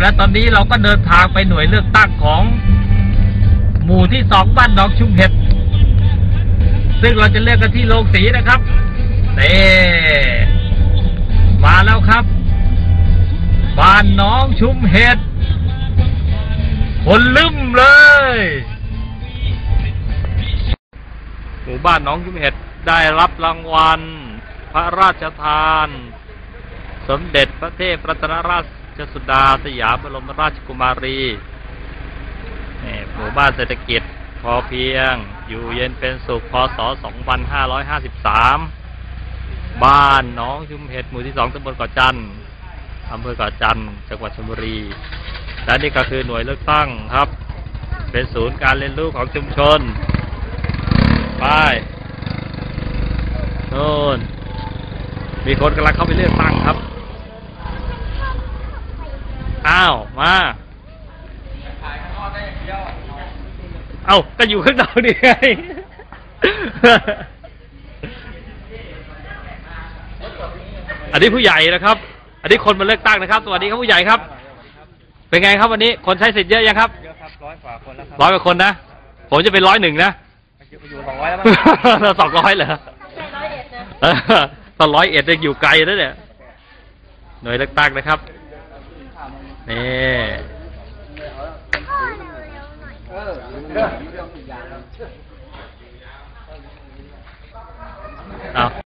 และตอนนี้เราก็เดินทางไปหน่วยเลือกตั้งของ หมู่ที่สองบ้านหนองชุมเห็ด ซึ่งเราจะเลือกกันที่โรงสีนะครับเน่มาแล้วครับ บ้านน้องชุมเห็ดคนลืมเลย หมู่บ้านน้องชุมเห็ดได้รับรางวัล พระราชทาน สมเด็จพระเทพรัตนราช สุดาสยามบรมราชกุมารีนี่หมู่บ้านเศรษฐกิจพอเพียง อยู่เย็นเป็นสุขพศ 2553 บ้านหน้องชุมเห็ดหมู่ที่สองตำบลเกาะจันทร์อำเภอเกาะจันทร์จังหวัดชลบุรี และนี่ก็คือหน่วยเลือกตั้งครับ เป็นศูนย์การเรียนรู้ของชุมชน ไปโน่นมีคนกำลังเข้าไปเลือกตั้งครับ อ้าวมาเอ้าก็อยู่ข้างนอกนี่ไงอันนี้ผู้ใหญ่นะครับ อันนี้คนมาเลือกตั้งนะครับ สวัสดีครับผู้ใหญ่ครับ เป็นไงครับวันนี้คนใช้สิทธิ์เยอะยังครับเยอะครับร้อยกว่าคนแล้วครับร้อยกว่าคนนะผมจะเป็นร้อยหนึ่งนะอยู่สองร้อยแล้วมั้งเราสองร้อยเหรอเออตอนร้อยเอ็ดยังอยู่ไกลนะเนี่ยหน่วยเลือกตั้งนะครับ นี่เอา